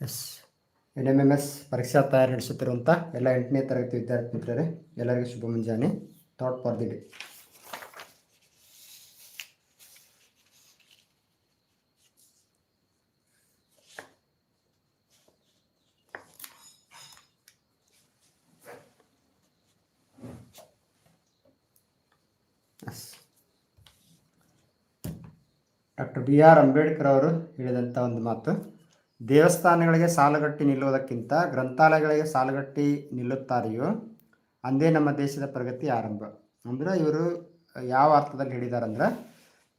S N M S ಪರೀಕ್ಷಾ ತಯಾರಿ ನಡೆಸುತ್ತಿರುವಂಥ ಎಲ್ಲ ಎಂಟನೇ ತರಗತಿ ವಿದ್ಯಾರ್ಥಿ ಮಿತ್ರರೇ ಎಲ್ಲರಿಗೂ ಶುಭ ಮುಂಜಾನೆ. Thought for the day B R Ambedkar ಅವರು ಹೇಳಿದಂಥ ಒಂದು ಮಾತು, ದೇವಸ್ಥಾನಗಳಿಗೆ ಸಾಲಗಟ್ಟಿ ನಿಲ್ಲುವುದಕ್ಕಿಂತ ಗ್ರಂಥಾಲಯಗಳಿಗೆ ಸಾಲುಗಟ್ಟಿ ನಿಲ್ಲುತ್ತಾರೆಯೋ, ಅಂದೇ ನಮ್ಮ ದೇಶದ ಪ್ರಗತಿ ಆರಂಭ. ಅಂದ್ರೆ ಇವರು ಯಾವ ಅರ್ಥದಲ್ಲಿ ಹೇಳಿದಾರಂದ್ರೆ,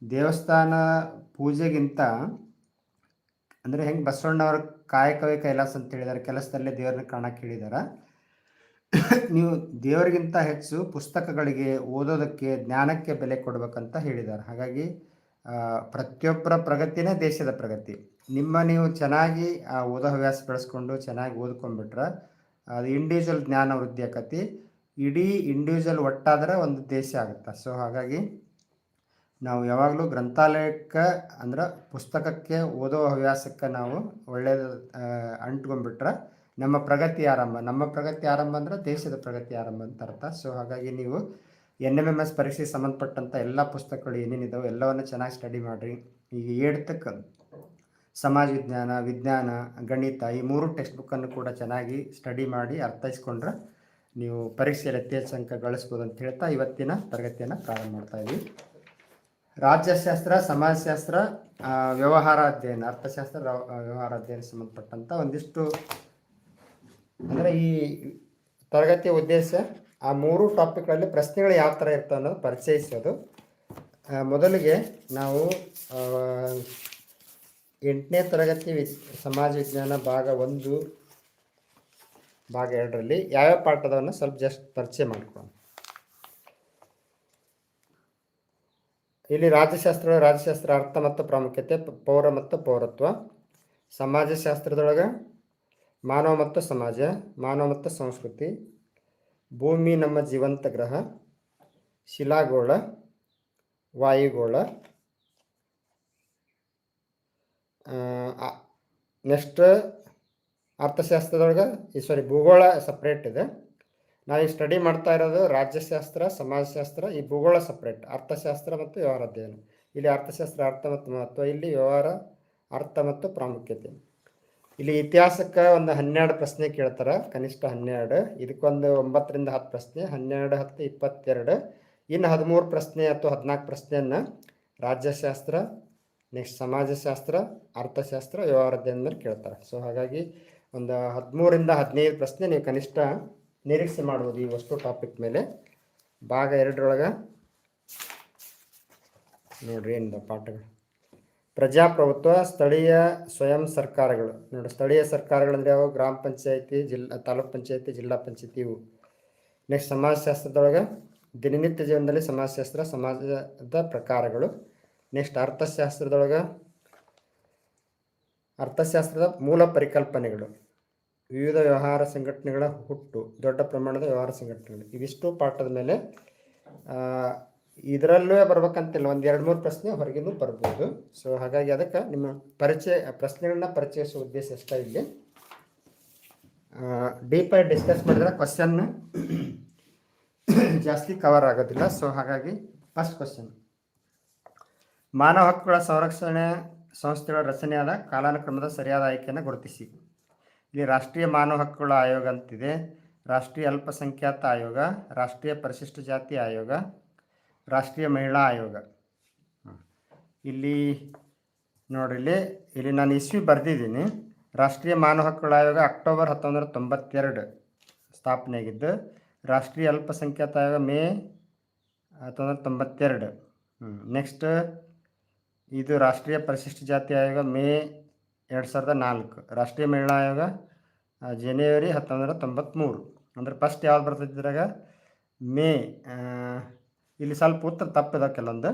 ದೇವಸ್ಥಾನ ಪೂಜೆಗಿಂತ, ಅಂದರೆ ಹೆಂಗೆ ಬಸವಣ್ಣವ್ರ ಕಾಯಕವೇ ಕೈಲಾಸ ಅಂತ ಹೇಳಿದ್ದಾರೆ ಕೆಲಸದಲ್ಲೇ ದೇವರನ್ನ ಕಾಣಕ್ಕೆ ಹೇಳಿದಾರೆ. ನೀವು ದೇವರಿಗಿಂತ ಹೆಚ್ಚು ಪುಸ್ತಕಗಳಿಗೆ ಓದೋದಕ್ಕೆ, ಜ್ಞಾನಕ್ಕೆ ಬೆಲೆ ಕೊಡಬೇಕಂತ ಹೇಳಿದ್ದಾರೆ ಹಾಗಾಗಿ ಪ್ರತಿಯೊಬ್ಬರ ಪ್ರಗತಿನೇ ದೇಶದ ಪ್ರಗತಿ. ನಿಮ್ಮ ನೀವು ಚೆನ್ನಾಗಿ ಆ ಓದೋ ಹವ್ಯಾಸ ಬೆಳೆಸ್ಕೊಂಡು ಚೆನ್ನಾಗಿ ಓದ್ಕೊಂಡ್ಬಿಟ್ರೆ ಅದು ಇಂಡಿವಿಜುವಲ್ ಜ್ಞಾನ ವೃದ್ಧಿ ಆಕತಿ. ಇಡೀ ಇಂಡಿವಿಜುವಲ್ ಒಟ್ಟಾದ್ರೆ ಒಂದು ದೇಶ ಆಗುತ್ತೆ. ಸೊ ಹಾಗಾಗಿ ನಾವು ಯಾವಾಗಲೂ ಗ್ರಂಥಾಲಯಕ್ಕೆ ಅಂದ್ರೆ ಪುಸ್ತಕಕ್ಕೆ ಓದೋ ಹವ್ಯಾಸಕ್ಕೆ ನಾವು ಒಳ್ಳೆಯದು ಅಂಟ್ಕೊಂಡ್ಬಿಟ್ರೆ ನಮ್ಮ ಪ್ರಗತಿ ಆರಂಭ. ನಮ್ಮ ಪ್ರಗತಿ ಆರಂಭ ಅಂದ್ರೆ ದೇಶದ ಪ್ರಗತಿ ಆರಂಭ ಅಂತ ಅರ್ಥ. ಸೊ ಹಾಗಾಗಿ ನೀವು ಎನ್ ಎಂ ಎಂ ಎಸ್ ಪರೀಕ್ಷೆಗೆ ಸಂಬಂಧಪಟ್ಟಂಥ ಎಲ್ಲ ಪುಸ್ತಕಗಳು ಏನೇನಿದಾವೆ ಎಲ್ಲವನ್ನು ಚೆನ್ನಾಗಿ ಸ್ಟಡಿ ಮಾಡಿರಿ. ಈಗ ಏಡ್ತಕ್ಕ ಸಮಾಜ ವಿಜ್ಞಾನ ವಿಜ್ಞಾನ, ಗಣಿತ ಈ ಮೂರು ಟೆಕ್ಸ್ಟ್ ಬುಕ್ಕನ್ನು ಕೂಡ ಚೆನ್ನಾಗಿ ಸ್ಟಡಿ ಮಾಡಿ ಅರ್ಥೈಸ್ಕೊಂಡ್ರೆ ನೀವು ಪರೀಕ್ಷೆಯಲ್ಲಿ ಅತಿ ಅಂಕ ಗಳಿಸ್ಬೋದು ಅಂತ ಹೇಳ್ತಾ ಇವತ್ತಿನ ತರಗತಿಯನ್ನು ಪ್ರಾರಂಭ ಮಾಡ್ತಾ ಇದ್ದೀವಿ ರಾಜ್ಯಶಾಸ್ತ್ರ, ಸಮಾಜಶಾಸ್ತ್ರ ವ್ಯವಹಾರ ಅಧ್ಯಯನ, ಅರ್ಥಶಾಸ್ತ್ರ ವ್ಯವಹಾರ ಅಧ್ಯಯನ ಸಂಬಂಧಪಟ್ಟಂಥ ಒಂದಿಷ್ಟು ಅಂದರೆ ಈ ತರಗತಿಯ ಉದ್ದೇಶ ಆ ಮೂರು ಟಾಪಿಕ್ಗಳಲ್ಲಿ ಪ್ರಶ್ನೆಗಳು ಯಾವ ಥರ ಇರ್ತವೆ ಅನ್ನೋದು ಪರಿಚಯಿಸೋದು. ಮೊದಲಿಗೆ ನಾವು ಎಂಟನೇ ತರಗತಿ ವಿ ಸಮಾಜ ವಿಜ್ಞಾನ ಭಾಗ ಒಂದು, ಭಾಗ ಎರಡರಲ್ಲಿ ಯಾವ್ಯಾವ ಪಾಠದವನ್ನ ಸ್ವಲ್ಪ ಜಸ್ಟ್ ಪರಿಚಯ ಮಾಡ್ಕೊಳ್ಳೋಣ. ಇಲ್ಲಿ ರಾಜ್ಯಶಾಸ್ತ್ರ ರಾಜ್ಯಶಾಸ್ತ್ರ ಅರ್ಥ ಮತ್ತು ಪ್ರಾಮುಖ್ಯತೆ ಪೌರ ಮತ್ತು ಪೌರತ್ವ, ಸಮಾಜಶಾಸ್ತ್ರದೊಳಗೆ ಮಾನವ ಮತ್ತು ಸಮಾಜ, ಮಾನವ ಮತ್ತು ಸಂಸ್ಕೃತಿ ಭೂಮಿ ನಮ್ಮ ಜೀವಂತ ಗ್ರಹ, ಶಿಲಾಗೋಳ, ವಾಯುಗೋಳ ನೆಕ್ಸ್ಟ್ ಅರ್ಥಶಾಸ್ತ್ರದೊಳಗೆ, ಈ ಸಾರಿ ಭೂಗೋಳ ಸಪ್ರೇಟ್ ಇದೆ. ನಾವು ಈ ಸ್ಟಡಿ ಮಾಡ್ತಾ ಇರೋದು ರಾಜ್ಯಶಾಸ್ತ್ರ, ಸಮಾಜಶಾಸ್ತ್ರ, ಈ ಭೂಗೋಳ ಸಪ್ರೇಟ್ ಅರ್ಥಶಾಸ್ತ್ರ ಮತ್ತು ವ್ಯವಹಾರ ಅಧ್ಯಯನ. ಇಲ್ಲಿ ಅರ್ಥಶಾಸ್ತ್ರ ಅರ್ಥ ಮತ್ತು ಮಹತ್ವ, ಇಲ್ಲಿ ವ್ಯವಹಾರ ಅರ್ಥ ಮತ್ತು ಪ್ರಾಮುಖ್ಯತೆ. ಇಲ್ಲಿ ಇತಿಹಾಸಕ್ಕೆ ಒಂದು ಹನ್ನೆರಡು ಪ್ರಶ್ನೆ ಕೇಳ್ತಾರೆ, ಕನಿಷ್ಠ ಹನ್ನೆರಡು. ಇದಕ್ಕೊಂದು ಒಂಬತ್ತರಿಂದ ಹತ್ತು ಪ್ರಶ್ನೆ, ಹನ್ನೆರಡು, ಹತ್ತು, ಇಪ್ಪತ್ತೆರಡು. ಇನ್ನು ಹದಿಮೂರು ಪ್ರಶ್ನೆ ಅಥವಾ ಹದಿನಾಲ್ಕು ಪ್ರಶ್ನೆಯನ್ನು ರಾಜ್ಯಶಾಸ್ತ್ರ, ನೆಕ್ಸ್ಟ್ ಸಮಾಜಶಾಸ್ತ್ರ, ಅರ್ಥಶಾಸ್ತ್ರ ವ್ಯವಹಾರ ಅಧ್ಯಯನ ಮೇಲೆ ಕೇಳ್ತಾರೆ. ಸೊ ಹಾಗಾಗಿ ಒಂದು ಹದಿಮೂರಿಂದ ಹದಿನೈದು ಪ್ರಶ್ನೆ ನೀವು ಕನಿಷ್ಠ ನಿರೀಕ್ಷೆ ಮಾಡ್ಬೋದು ಈ ವಸ್ತು ಟಾಪಿಕ್ ಮೇಲೆ. ಭಾಗ ಎರಡರೊಳಗೆ ನೋಡ್ರಿ ಏನಿದೆ ಪಾಠಗಳು. ಪ್ರಜಾಪ್ರಭುತ್ವ, ಸ್ಥಳೀಯ ಸ್ವಯಂ ಸರ್ಕಾರಗಳು. ನೋಡಿ, ಸ್ಥಳೀಯ ಸರ್ಕಾರಗಳಂದ್ರೆ ಯಾವ ಗ್ರಾಮ ಪಂಚಾಯತಿ ಜಿಲ್ಲಾ ತಾಲೂಕ್ ಪಂಚಾಯತಿ, ಜಿಲ್ಲಾ ಪಂಚಾಯತಿ ಇವು. ನೆಕ್ಸ್ಟ್ ಸಮಾಜಶಾಸ್ತ್ರದೊಳಗೆ ದಿನನಿತ್ಯ ಜೀವನದಲ್ಲಿ ಸಮಾಜಶಾಸ್ತ್ರ, ಸಮಾಜದ ಪ್ರಕಾರಗಳು. ನೆಕ್ಸ್ಟ್ ಅರ್ಥಶಾಸ್ತ್ರದೊಳಗೆ ಅರ್ಥಶಾಸ್ತ್ರದ ಮೂಲ ಪರಿಕಲ್ಪನೆಗಳು. ವಿವಿಧ ವ್ಯವಹಾರ ಸಂಘಟನೆಗಳ ಹುಟ್ಟು, ದೊಡ್ಡ ಪ್ರಮಾಣದ ವ್ಯವಹಾರ ಸಂಘಟನೆಗಳು. ಇವಿಷ್ಟು ಪಾಠದ ಮೇಲೆ ಇದರಲ್ಲೂ ಬರ್ಬೇಕಂತಿಲ್ಲ, ಒಂದು ಎರಡು ಮೂರು ಪ್ರಶ್ನೆ ಹೊರಗಿನೂ ಬರ್ಬೋದು. ಸೊ ಹಾಗಾಗಿ ಅದಕ್ಕೆ ನಿಮ್ಮ ಪರಿಚಯ, ಪ್ರಶ್ನೆಗಳನ್ನ ಪರಿಚಯಿಸುವ ಉದ್ದೇಶ ಅಷ್ಟೇ ಇಲ್ಲಿ. ಡೀಪಾಗಿ ಡಿಸ್ಕಸ್ ಮಾಡಿದ್ರೆ ಕ್ವಶನ್ ಜಾಸ್ತಿ ಕವರ್ ಆಗೋದಿಲ್ಲ. ಸೊ ಹಾಗಾಗಿ ಫಸ್ಟ್ ಕ್ವಶನ್ ಮಾನವ ಹಕ್ಕುಗಳ ಸಂರಕ್ಷಣೆ ಸಂಸ್ಥೆಗಳ ರಚನೆಯಾದ ಕಾಲಾನುಕ್ರಮದ ಸರಿಯಾದ ಆಯ್ಕೆಯನ್ನು ಗುರುತಿಸಿ. ಇಲ್ಲಿ ರಾಷ್ಟ್ರೀಯ ಮಾನವ ಹಕ್ಕುಗಳ ಆಯೋಗ ಅಂತಿದೆ ರಾಷ್ಟ್ರೀಯ ಅಲ್ಪಸಂಖ್ಯಾತ ಆಯೋಗ, ರಾಷ್ಟ್ರೀಯ ಪರಿಶಿಷ್ಟ ಜಾತಿ ಆಯೋಗ ರಾಷ್ಟ್ರೀಯ ಮಹಿಳಾ ಆಯೋಗ. ಇಲ್ಲಿ ನೋಡ್ರಿ, ಇಲ್ಲಿ ನಾನು ಇಸ್ವಿ ಬರೆದಿದ್ದೀನಿ. ರಾಷ್ಟ್ರೀಯ ಮಾನವ ಹಕ್ಕುಗಳ ಆಯೋಗ ಅಕ್ಟೋಬರ್ ಹತ್ತೊಂಬತ್ತು ನೂರ ತೊಂಬತ್ತೆರಡು ಸ್ಥಾಪನೆಯಾಗಿದ್ದು, ರಾಷ್ಟ್ರೀಯ ಅಲ್ಪಸಂಖ್ಯಾತ ಆಯೋಗ ಮೇ ಹತ್ತೊಂಬತ್ತು ನೂರ ತೊಂಬತ್ತೆರಡು ನೆಕ್ಸ್ಟ್ ಇದು ರಾಷ್ಟ್ರೀಯ ಪರಿಶಿಷ್ಟ ಜಾತಿ ಆಯೋಗ ಮೇ ಎರಡು ಸಾವಿರದ ನಾಲ್ಕು. ರಾಷ್ಟ್ರೀಯ ಮಹಿಳಾ ಆಯೋಗ ಜನವರಿ ಹತ್ತೊಂಬತ್ತು ನೂರ ತೊಂಬತ್ತ್ಮೂರು. ಅಂದ್ರೆ ಫಸ್ಟ್ ಯಾವ್ದು ಬರ್ತೈತಿದ್ರಾಗ ಮೇ ಇಲ್ಲಿ ಸ್ವಲ್ಪ ಉತ್ತರ ತಪ್ಪಿದ ಕೆಲವೊಂದು.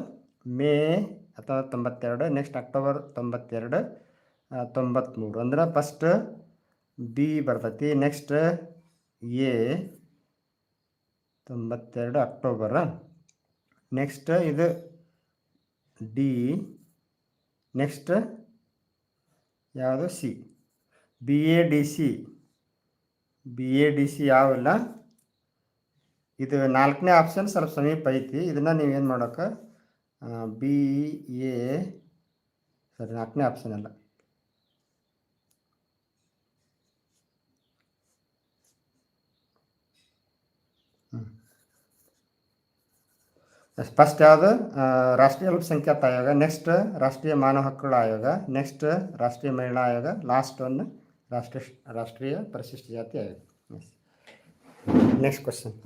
ಮೇ ಅಥವಾ ತೊಂಬತ್ತೆರಡು ನೆಕ್ಸ್ಟ್ ಅಕ್ಟೋಬರ್ ತೊಂಬತ್ತೆರಡು ತೊಂಬತ್ತ್ಮೂರು ಅಂದ್ರೆ ಫಸ್ಟ್ ಬಿ ಬರ್ತೈತಿ ನೆಕ್ಸ್ಟ್ ಎ ತೊಂಬತ್ತೆರಡು ಅಕ್ಟೋಬರ್ ನೆಕ್ಸ್ಟ್ ಇದು ಡಿ ನೆಕ್ಸ್ಟ್ ಯಾವುದು C B A D C B A D C ಯಾವಿಲ್ಲ? ಇದು ನಾಲ್ಕನೇ ಆಪ್ಷನ್ ಸ್ವಲ್ಪ ಸಮೀಪ ಐತಿ. ಇದನ್ನು ನೀವೇನು ಮಾಡೋಕೆ ಬಿ ಎ ಸರಿ ನಾಲ್ಕನೇ ಆಪ್ಷನ್ ಅಲ್ಲ. ಫಸ್ಟ್ ಯಾವುದು? ರಾಷ್ಟ್ರೀಯ ಅಲ್ಪಸಂಖ್ಯಾತ ಆಯೋಗ ನೆಕ್ಸ್ಟ್ ರಾಷ್ಟ್ರೀಯ ಮಾನವ ಹಕ್ಕುಗಳ ಆಯೋಗ ನೆಕ್ಸ್ಟ್ ರಾಷ್ಟ್ರೀಯ ಮಹಿಳಾ ಆಯೋಗ ಲಾಸ್ಟ್ ಒನ್ ರಾಷ್ಟ್ರೀಯ ರಾಷ್ಟ್ರೀಯ ಪರಿಶಿಷ್ಟ ಜಾತಿ ಆಯೋಗ. ನೆಕ್ಸ್ಟ್ ಕ್ವಶನ್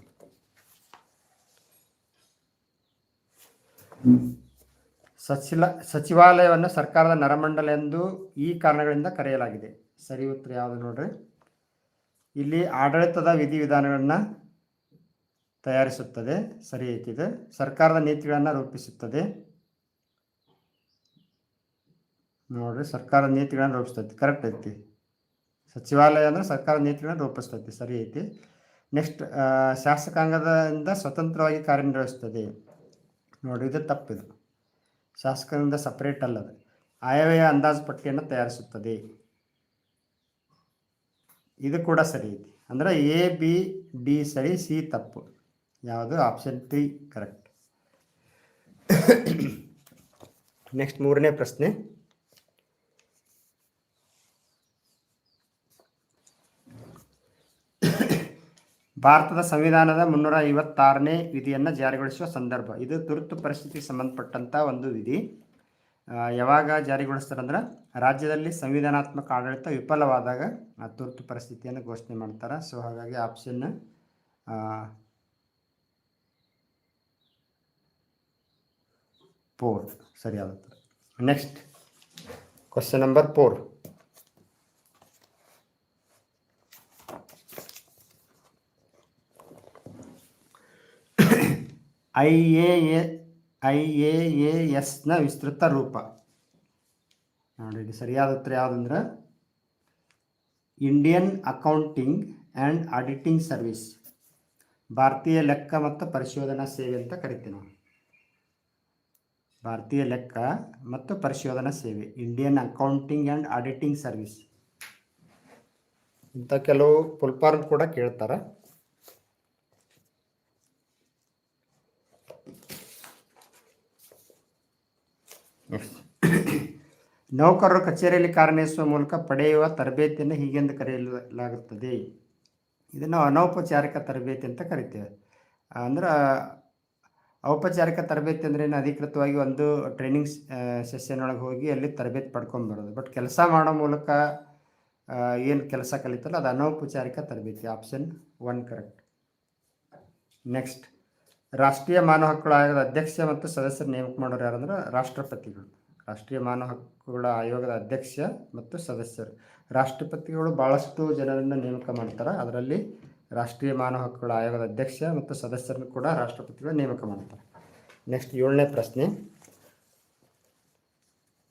ಸಚಿಲ, ಸಚಿವಾಲಯವನ್ನು ಸರ್ಕಾರದ ನರಮಂಡಲ ಎಂದು ಈ ಕಾರಣಗಳಿಂದ ಕರೆಯಲಾಗಿದೆ. ಸರಿ ಉತ್ತರ ಯಾವುದು ನೋಡ್ರಿ? ಇಲ್ಲಿ ಆಡಳಿತದ ವಿಧಿವಿಧಾನಗಳನ್ನು ತಯಾರಿಸುತ್ತದೆ. ಸರಿ ಐತಿದೆ. ಸರ್ಕಾರದ ನೀತಿಗಳನ್ನು ರೂಪಿಸುತ್ತದೆ. ನೋಡ್ರಿ, ಸರ್ಕಾರದ ನೀತಿಗಳನ್ನು ರೂಪಿಸ್ತೈತಿ. ಕರೆಕ್ಟ್ ಐತಿ. ಸಚಿವಾಲಯ ಅಂದ್ರೆ ಸರ್ಕಾರದ ನೀತಿಗಳನ್ನು ರೂಪಿಸ್ತೈತಿ. ಸರಿ ಐತಿ. ನೆಕ್ಸ್ಟ್ ಶಾಸಕಾಂಗದಿಂದ ಸ್ವತಂತ್ರವಾಗಿ ಕಾರ್ಯನಿರ್ವಹಿಸ್ತದೆ. ನೋಡಿ ಇದು ತಪ್ಪಿದು. ಶಾಸಕರಿಂದ ಸಪ್ರೇಟ್ ಅಲ್ಲದು. ಆಯವ್ಯಯ ಅಂದಾಜು ಪಟ್ಟಿಯನ್ನು ತಯಾರಿಸುತ್ತದೆ. ಇದು ಕೂಡ ಸರಿ ಐತಿ ಅಂದರೆ ಎ ಬಿ ಡಿ ಸರಿ ಸಿ ತಪ್ಪು. ಯಾವುದು ಆಪ್ಷನ್ ತ್ರೀ ಕರೆಕ್ಟ್ ನೆಕ್ಸ್ಟ್ ಮೂರನೇ ಪ್ರಶ್ನೆ. ಭಾರತದ ಸಂವಿಧಾನದ ಮುನ್ನೂರ ಐವತ್ತಾರನೇ ವಿಧಿಯನ್ನು ಜಾರಿಗೊಳಿಸುವ ಸಂದರ್ಭ. ಇದು ತುರ್ತು ಪರಿಸ್ಥಿತಿಗೆ ಸಂಬಂಧಪಟ್ಟಂಥ ಒಂದು ವಿಧಿ. ಯಾವಾಗ ಜಾರಿಗೊಳಿಸ್ತಾರಂದ್ರೆ ರಾಜ್ಯದಲ್ಲಿ ಸಂವಿಧಾನಾತ್ಮಕ ಆಡಳಿತ ವಿಫಲವಾದಾಗ ಆ ತುರ್ತು ಪರಿಸ್ಥಿತಿಯನ್ನು ಘೋಷಣೆ ಮಾಡ್ತಾರೆ. ಸೊ ಹಾಗಾಗಿ option four ಸರಿಯಾಗುತ್ತೆ next question number four I A I A A ಎಸ್ನ ವಿಸ್ತೃತ ರೂಪ. ನೋಡಿ ಇಲ್ಲಿ ಸರಿಯಾದ ಉತ್ತರ ಯಾವುದಂದ್ರೆ Indian accounting and auditing service ಭಾರತೀಯ ಲೆಕ್ಕ ಮತ್ತು ಪರಿಶೋಧನಾ ಸೇವೆ ಅಂತ ಕರಿತೀವಿ ನಾವು. ಭಾರತೀಯ ಲೆಕ್ಕ ಮತ್ತು ಪರಿಶೋಧನಾ ಸೇವೆ Indian accounting and auditing service ಇಂಥ ಕೆಲವು ಫುಲ್ ಫಾರ್ಮ್ ಕೂಡ ಕೇಳ್ತಾರೆ. ನೌಕರರು ಕಚೇರಿಯಲ್ಲಿ ಕಾರ್ಯನಿರ್ವಹಿಸುವ ಮೂಲಕ ಪಡೆಯುವ ತರಬೇತಿಯನ್ನು ಹೀಗೆಂದು ಕರೆಯಲಾಗುತ್ತದೆ. ಇದನ್ನು ಅನೌಪಚಾರಿಕ ತರಬೇತಿ ಅಂತ ಕರಿತೇವೆ. ಅಂದ್ರೆ ಔಪಚಾರಿಕ ತರಬೇತಿ ಅಂದ್ರೆ ಏನು? ಅಧಿಕೃತವಾಗಿ ಒಂದು ಟ್ರೈನಿಂಗ್ ಸೆಷನ್ ಒಳಗೆ ಹೋಗಿ ಅಲ್ಲಿ ತರಬೇತಿ ಪಡ್ಕೊಂಬರೋದು ಬಟ್ ಕೆಲಸ ಮಾಡೋ ಮೂಲಕ ಏನು ಕೆಲಸ ಕಲಿತಲ್ಲ, ಅದು ಅನೌಪಚಾರಿಕ ತರಬೇತಿ. ಆಪ್ಷನ್ ಒನ್ ಕರೆಕ್ಟ್ ನೆಕ್ಸ್ಟ್ ರಾಷ್ಟ್ರೀಯ ಮಾನವ ಹಕ್ಕುಗಳ ಆಯೋಗದ ಅಧ್ಯಕ್ಷ ಮತ್ತು ಸದಸ್ಯರು ನೇಮಕ ಮಾಡೋರು ಯಾರಂದ್ರೆ ರಾಷ್ಟ್ರಪತಿಗಳು. ರಾಷ್ಟ್ರೀಯ ಮಾನವ ಹಕ್ಕುಗಳ ಆಯೋಗದ ಅಧ್ಯಕ್ಷ ಮತ್ತು ಸದಸ್ಯರು. ರಾಷ್ಟ್ರಪತಿಗಳು ಭಾಳಷ್ಟು ಜನರನ್ನು ನೇಮಕ ಮಾಡ್ತಾರೆ. ಅದರಲ್ಲಿ ರಾಷ್ಟ್ರೀಯ ಮಾನವ ಹಕ್ಕುಗಳ ಆಯೋಗದ ಅಧ್ಯಕ್ಷ ಮತ್ತು ಸದಸ್ಯರನ್ನು ಕೂಡ ರಾಷ್ಟ್ರಪತಿಗಳು ನೇಮಕ ಮಾಡ್ತಾರೆ. ನೆಕ್ಸ್ಟ್ ಏಳನೇ ಪ್ರಶ್ನೆ.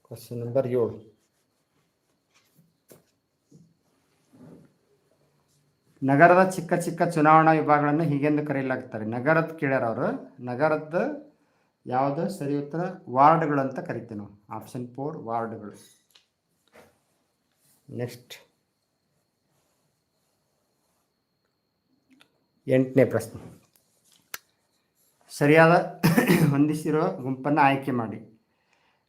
ಕ್ವಶನ್ ನಂಬರ್ ಏಳು. ನಗರದ ಚಿಕ್ಕ ಚಿಕ್ಕ ಚುನಾವಣಾ ವಿಭಾಗಗಳನ್ನು ಹೀಗೆಂದು ಕರೆಯಲಾಗ್ತಾರೆ ನಗರದ ಕೇಳ್ಯಾರ ನಗರದ ಯಾವುದು? ಸರಿ ಉತ್ತರ. ವಾರ್ಡ್ಗಳು ಅಂತ ಕರಿತೀವಿ ನಾವು. Option four ವಾರ್ಡ್ಗಳು. ನೆಕ್ಸ್ಟ್ ಎಂಟನೇ ಪ್ರಶ್ನೆ. ಸರಿಯಾದ ಹೊಂದಿಸಿರೋ ಗುಂಪನ್ನು ಆಯ್ಕೆ ಮಾಡಿ.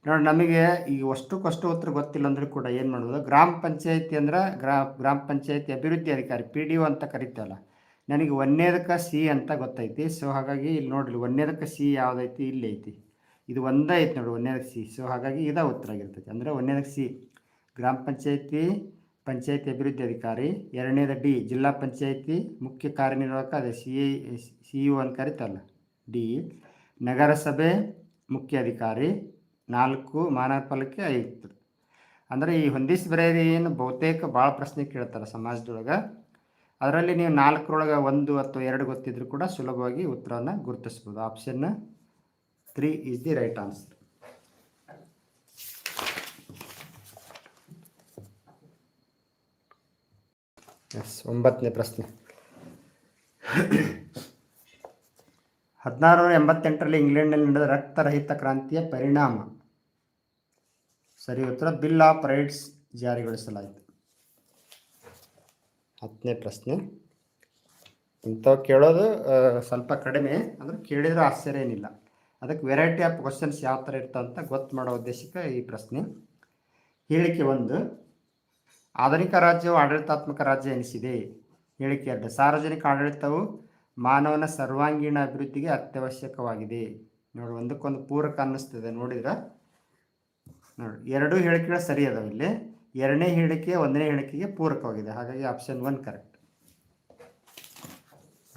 ನೋಡಿ, ನಮಗೆ ಈಗ ಅಷ್ಟಕ್ಕಷ್ಟು ಉತ್ತರ ಗೊತ್ತಿಲ್ಲ ಅಂದರೂ ಕೂಡ ಏನು ಮಾಡ್ಬೋದು? ಗ್ರಾಮ ಪಂಚಾಯತಿ ಅಂದ್ರೆ ಗ್ರಾ, ಗ್ರಾಮ ಪಂಚಾಯತಿ ಅಭಿವೃದ್ಧಿ ಅಧಿಕಾರಿ ಪಿ ಡಿ ಒ ಅಂತ ಕರಿತೇವಲ್ಲ. ನನಗೆ ಒಂದನೇದಕ್ಕೆ ಸಿ ಅಂತ ಗೊತ್ತೈತಿ. ಸೊ ಹಾಗಾಗಿ ಇಲ್ಲಿ ನೋಡ್ರಿ ಒಂದನೇದಕ್ಕೆ ಸಿ ಯಾವುದೈತಿ? ಇಲ್ಲಿ ಐತಿ. ಇದು ಒಂದೇ ಐತಿ ನೋಡಿ ಒಂದನೇದಕ್ಕೆ ಸಿ. ಸೊ ಹಾಗಾಗಿ ಇದೇ ಉತ್ತರ ಆಗಿರ್ತೈತಿ. ಅಂದರೆ ಒಂದನೇದಕ್ಕೆ ಸಿ, ಗ್ರಾಮ ಪಂಚಾಯತಿ ಪಂಚಾಯತಿ ಅಭಿವೃದ್ಧಿ ಅಧಿಕಾರಿ. ಎರಡನೇದ ಡಿ, ಜಿಲ್ಲಾ ಪಂಚಾಯತಿ. ಮುಖ್ಯ ಕಾರ್ಯನಿರ್ವಾಹಕ, ಅದೇ ಸಿ ಎ, ಸಿ ಇ ಅಂತ ಕರಿತಾರಲ್ಲ, ಡಿ. ನಗರಸಭೆ, ಮುಖ್ಯ ಅಧಿಕಾರಿ. ನಾಲ್ಕು ಮಾನವ ಫಲಕ್ಕೆ ಐದು ಅಂದರೆ ಈ ಹೊಂದಿಸಿ ಬರೆಯೋದು ಏನು ಬಹುತೇಕ ಭಾಳ ಪ್ರಶ್ನೆ ಕೇಳ್ತಾರೆ ಸಮಾಜದೊಳಗೆ. ಅದರಲ್ಲಿ ನೀವು ನಾಲ್ಕರೊಳಗೆ ಒಂದು ಅಥವಾ ಎರಡು ಗೊತ್ತಿದ್ರು ಕೂಡ ಸುಲಭವಾಗಿ ಉತ್ತರವನ್ನು ಗುರುತಿಸ್ಬೋದು. Option three is the right answer yes ಒಂಬತ್ತನೇ ಪ್ರಶ್ನೆ. ಹದಿನಾರು ಹದಿನಾರುನೂರ ಎಂಬತ್ತೆಂಟರಲ್ಲಿ ಇಂಗ್ಲೆಂಡ್ನಲ್ಲಿ ನಡೆದ ರಕ್ತರಹಿತ ಕ್ರಾಂತಿಯ ಪರಿಣಾಮ. ಸರಿ, ಉತ್ತರ, ಬಿಲ್ ಆಫ್ ರೈಟ್ಸ್ ಜಾರಿಗೊಳಿಸಲಾಯಿತು. ಹತ್ತನೇ ಪ್ರಶ್ನೆ. ಇಂಥವು ಕೇಳೋದು ಸ್ವಲ್ಪ ಕಡಿಮೆ ಅಂದ್ರೆ ಕೇಳಿದ್ರೆ ಆಶ್ಚರ್ಯ ಏನಿಲ್ಲ. ಅದಕ್ಕೆ ವೆರೈಟಿ ಆಫ್ ಕ್ವಶನ್ಸ್ ಯಾವ ಥರ ಇರ್ತವೆ ಅಂತ ಗೊತ್ತು ಮಾಡೋ ಉದ್ದೇಶಕ್ಕೆ ಈ ಪ್ರಶ್ನೆ. ಹೇಳಿಕೆ ಒಂದು, ಆಧುನಿಕ ರಾಜ್ಯವು ಆಡಳಿತಾತ್ಮಕ ರಾಜ್ಯ ಎನಿಸಿದೆ. ಹೇಳಿಕೆ ಎರಡು, ಸಾರ್ವಜನಿಕ ಆಡಳಿತವು ಮಾನವನ ಸರ್ವಾಂಗೀಣ ಅಭಿವೃದ್ಧಿಗೆ ಅತ್ಯವಶ್ಯಕವಾಗಿದೆ. ನೋಡಿ, ಒಂದಕ್ಕೊಂದು ಪೂರಕ ಅನ್ನಿಸ್ತದೆ, ನೋಡಿದ್ರೆ? ನೋಡಿ, ಎರಡೂ ಹೇಳಿಕೆಗಳು ಸರಿ ಅದಾವೆ ಇಲ್ಲಿ. ಎರಡನೇ ಹೇಳಿಕೆ ಒಂದನೇ ಹೇಳಿಕೆಗೆ ಪೂರಕವಾಗಿದೆ. ಹಾಗಾಗಿ ಆಪ್ಷನ್ ಒನ್ ಕರೆಕ್ಟ್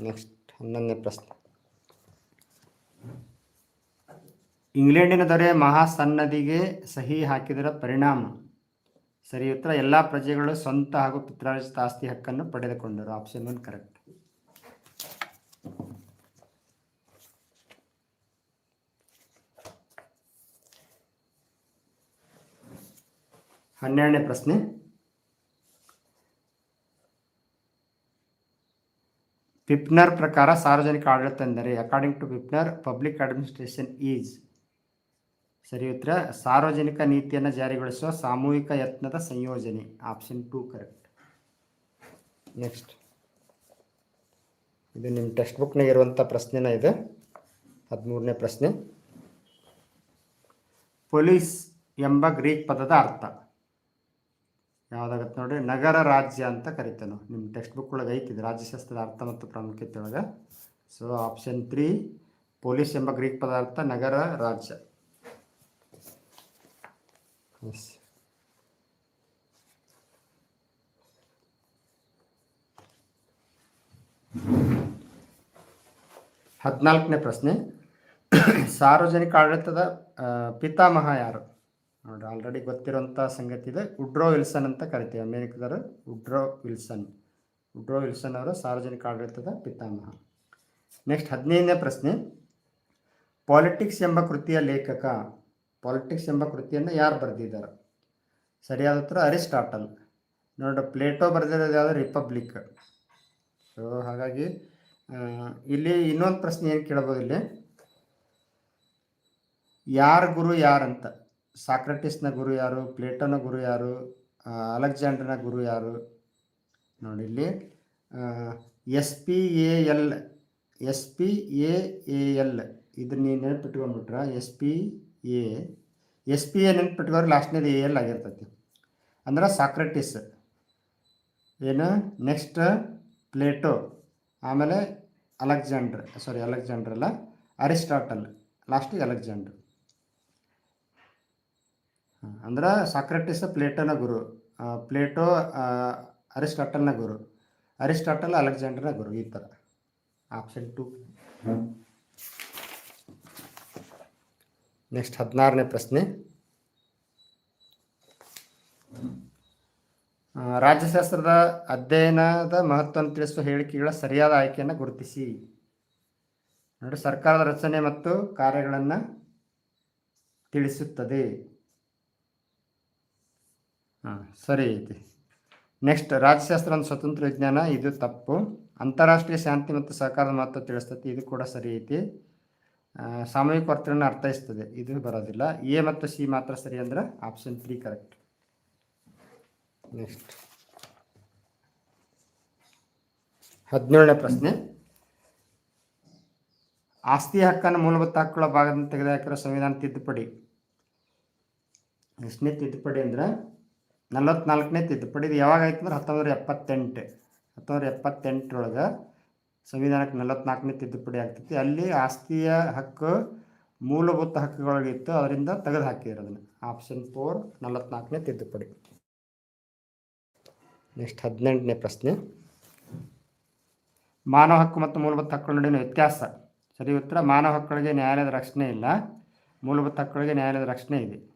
ನೆಕ್ಸ್ಟ್ ಹನ್ನೊಂದನೇ ಪ್ರಶ್ನೆ. ಇಂಗ್ಲೆಂಡಿನ ದೊರೆ ಮಹಾಸನ್ನದಿಗೆ ಸಹಿ ಹಾಕಿದರ ಪರಿಣಾಮ. ಸರಿ ಉತ್ತರ ಎಲ್ಲ ಪ್ರಜೆಗಳು ಸ್ವಂತ ಹಾಗೂ ಪಿತ್ರಾರ್ಜಿತ ಆಸ್ತಿ ಹಕ್ಕನ್ನು ಪಡೆದುಕೊಂಡರು. ಆಪ್ಷನ್ ಒನ್ ಕರೆಕ್ಟ್ ಹನ್ನೆರಡನೇ ಪ್ರಶ್ನೆ. ಪಿಪ್ನರ್ ಪ್ರಕಾರ ಸಾರ್ವಜನಿಕ ಆಡಳಿತ ಎಂದರೆ according to Pfiffner public administration is ಸರಿ ಉತ್ತರ, ಸಾರ್ವಜನಿಕ ನೀತಿಯನ್ನು ಜಾರಿಗೊಳಿಸುವ ಸಾಮೂಹಿಕ ಯತ್ನದ ಸಂಯೋಜನೆ ಆಪ್ಷನ್ ಟು ಕರೆಕ್ಟ್ ನೆಕ್ಸ್ಟ್ ಇದು ನಿಮ್ಮ ಟೆಕ್ಸ್ಟ್ ಬುಕ್ನಾಗ ಇರುವಂಥ ಪ್ರಶ್ನೆನ ಇದೆ, ಹದಿಮೂರನೇ ಪ್ರಶ್ನೆ. ಪೊಲೀಸ್ ಎಂಬ ಗ್ರೀಕ್ ಪದದ ಅರ್ಥ. ಯಾವುದಾಗತ್ತೆ ನೋಡಿ ನಗರ ರಾಜ್ಯ ಅಂತ ಕರಿತೇವೆ ನಾವು ನಿಮ್ಮ ಟೆಕ್ಸ್ಟ್ ಬುಕ್ ಒಳಗೆ ಐತಿದೆ ರಾಜ್ಯಶಾಸ್ತ್ರದ ಅರ್ಥ ಮತ್ತು ಪ್ರಾಮುಖ್ಯತೆ ಒಳಗೆ. ಸೊ ಆಪ್ಷನ್ ತ್ರೀ ಪೊಲೀಸ್ ಎಂಬ ಗ್ರೀಕ್ ಪದಾರ್ಥ ನಗರ ರಾಜ್ಯ. ಎಸ್ ಹದಿನಾಲ್ಕನೇ ಪ್ರಶ್ನೆ. ಸಾರ್ವಜನಿಕ ಆಡಳಿತದ ಪಿತಾಮಹ ಯಾರು? ನೋಡ್ರಿ ಆಲ್ರೆಡಿ ಗೊತ್ತಿರುವಂಥ ಸಂಗತಿ ಇದೆ. ಉಡ್ರೋ ವಿಲ್ಸನ್ ಅಂತ ಕರಿತೀವಿ, ಅಮೇರಿಕದವರು. ಉಡ್ರೋ ವಿಲ್ಸನ್ ಉಡ್ರೋ ವಿಲ್ಸನ್ ಅವರು ಸಾರ್ವಜನಿಕ ಆಡಳಿತದ ಪಿತಾಮಹ. ನೆಕ್ಸ್ಟ್ ಹದಿನೈದನೇ ಪ್ರಶ್ನೆ. ಪಾಲಿಟಿಕ್ಸ್ ಎಂಬ ಕೃತಿಯ ಲೇಖಕ ಪಾಲಿಟಿಕ್ಸ್ ಎಂಬ ಕೃತಿಯನ್ನು ಯಾರು ಬರೆದಿದ್ದಾರೆ? ಸರಿಯಾದ ಉತ್ತರ ಅರಿಸ್ಟಾಟಲ್. ನೋಡಿ, ಪ್ಲೇಟೋ ಬರೆದಿರೋದು ಯಾವುದು? ರಿಪಬ್ಲಿಕ್ ಸೊ ಹಾಗಾಗಿ ಇಲ್ಲಿ ಇನ್ನೊಂದು ಪ್ರಶ್ನೆ ಏನು ಕೇಳ್ಬೋದು ಇಲ್ಲಿ? ಯಾರ ಗುರು ಯಾರಂತ ಸಾಕ್ರಟಿಸ್ನ ಗುರು ಯಾರು? ಪ್ಲೇಟೋನ ಗುರು ಯಾರು? ಅಲೆಕ್ಸಾಂಡ್ರನ ಗುರು ಯಾರು? ನೋಡಿ ಇಲ್ಲಿ S P A L, S P A A L ಇದನ್ನ ನೀವು ನೆನಪಿಟ್ಕೊಂಡ್ಬಿಟ್ರೆ, S P A, S P A ನೆನಪಿಟ್ಕೊಂಡ್ರೆ ಲಾಸ್ಟ್ನೇದು ಎ ಎಲ್ ಆಗಿರ್ತೈತಿ. ಅಂದ್ರೆ ಸಾಕ್ರೆಟಿಸ್, ಏನು? ನೆಕ್ಸ್ಟ್ ಪ್ಲೇಟೋ, ಆಮೇಲೆ ಅಲೆಕ್ಸಾಂಡ್ರ್ ಸಾರಿ ಅಲೆಕ್ಸಾಂಡ್ರ್ ಅಲ್ಲ ಅರಿಸ್ಟಾಟಲ್, ಲಾಸ್ಟಿಗೆ ಅಲೆಕ್ಸಾಂಡ್ರ್. ಅಂದ್ರೆ ಸಾಕ್ರೆಟಿಸ್ ಪ್ಲೇಟೋನ ಗುರು. ಪ್ಲೇಟೋ ಅರಿಸ್ಟಾಟಲ್ನ ಗುರು. ಅರಿಸ್ಟಾಟಲ್ ಅಲೆಕ್ಸಾಂಡರ್ನ ಗುರು ಈ ಥರ ಆಪ್ಷನ್ ಟು. ನೆಕ್ಸ್ಟ್ ಹದಿನಾರನೇ ಪ್ರಶ್ನೆ. ರಾಜ್ಯಶಾಸ್ತ್ರದ ಅಧ್ಯಯನದ ಮಹತ್ವವನ್ನು ತಿಳಿಸುವ ಹೇಳಿಕೆಗಳ ಸರಿಯಾದ ಆಯ್ಕೆಯನ್ನು ಗುರುತಿಸಿ. ನೋಡಿ ಸರ್ಕಾರದ ರಚನೆ ಮತ್ತು ಕಾರ್ಯಗಳನ್ನು ತಿಳಿಸುತ್ತದೆ. ಹಾಂ, ಸರಿ ಐತಿ. ನೆಕ್ಸ್ಟ್ ರಾಜ್ಯಶಾಸ್ತ್ರ ಸ್ವತಂತ್ರ ವಿಜ್ಞಾನ, ಇದು ತಪ್ಪು. ಅಂತಾರಾಷ್ಟ್ರೀಯ ಶಾಂತಿ ಮತ್ತು ಸಹಕಾರದ ಮಹತ್ವ ತಿಳಿಸ್ತತಿ, ಇದು ಕೂಡ ಸರಿ ಐತಿ. ಸಾಮೂಹಿಕ ವರ್ತನೆಯನ್ನು ಅರ್ಥೈಸ್ತದೆ, ಇದು ಬರೋದಿಲ್ಲ. ಎ ಮತ್ತು ಸಿ ಮಾತ್ರ ಸರಿ ಅಂದ್ರೆ ಆಪ್ಷನ್ ತ್ರೀ ಕರೆಕ್ಟ್ ನೆಕ್ಸ್ಟ್ ಹದಿನೇಳನೇ ಪ್ರಶ್ನೆ. ಆಸ್ತಿ ಹಕ್ಕನ್ನು ಮೂಲಭೂತ ಹಕ್ಕುಗಳ ಭಾಗದಿಂದ ತೆಗೆದುಹಾಕಿರೋ ಸಂವಿಧಾನ ತಿದ್ದುಪಡಿ. ಎಷ್ಟನೇ ತಿದ್ದುಪಡಿ ಅಂದ್ರೆ ನಲವತ್ನಾಲ್ಕನೇ ತಿದ್ದುಪಡಿ. ಯಾವಾಗ ಆಯ್ತು ಅಂದ್ರೆ ಹತ್ತೊಂಬತ್ತು ಎಪ್ಪತ್ತೆಂಟು. ಹತ್ತೊಂಬತ್ತು ಎಪ್ಪತ್ತೆಂಟರೊಳಗೆ ಸಂವಿಧಾನಕ್ಕೆ ನಲವತ್ನಾಲ್ಕನೇ ತಿದ್ದುಪಡಿ ಆಗ್ತೈತಿ. ಅಲ್ಲಿ ಆಸ್ತಿಯ ಹಕ್ಕು ಮೂಲಭೂತ ಹಕ್ಕುಗಳಿಗಿತ್ತು ಅದರಿಂದ ತೆಗೆದು ಹಾಕಿದ್ರು ಅದನ್ನು ಆಪ್ಷನ್ ಫೋರ್ ನಲವತ್ನಾಲ್ಕನೇ ತಿದ್ದುಪಡಿ. ನೆಕ್ಸ್ಟ್ ಹದಿನೆಂಟನೇ ಪ್ರಶ್ನೆ. ಮಾನವ ಹಕ್ಕು ಮತ್ತು ಮೂಲಭೂತ ಹಕ್ಕುಗಳ ನಡುವಿನ ವ್ಯತ್ಯಾಸ. ಸರಿ ಉತ್ತರ, ಮಾನವ ಹಕ್ಕುಗಳಿಗೆ ನ್ಯಾಯಾಲಯದ ರಕ್ಷಣೆ ಇಲ್ಲ. ಮೂಲಭೂತ ಹಕ್ಕುಗಳಿಗೆ ನ್ಯಾಯಾಲಯದ ರಕ್ಷಣೆ ಇದೆ.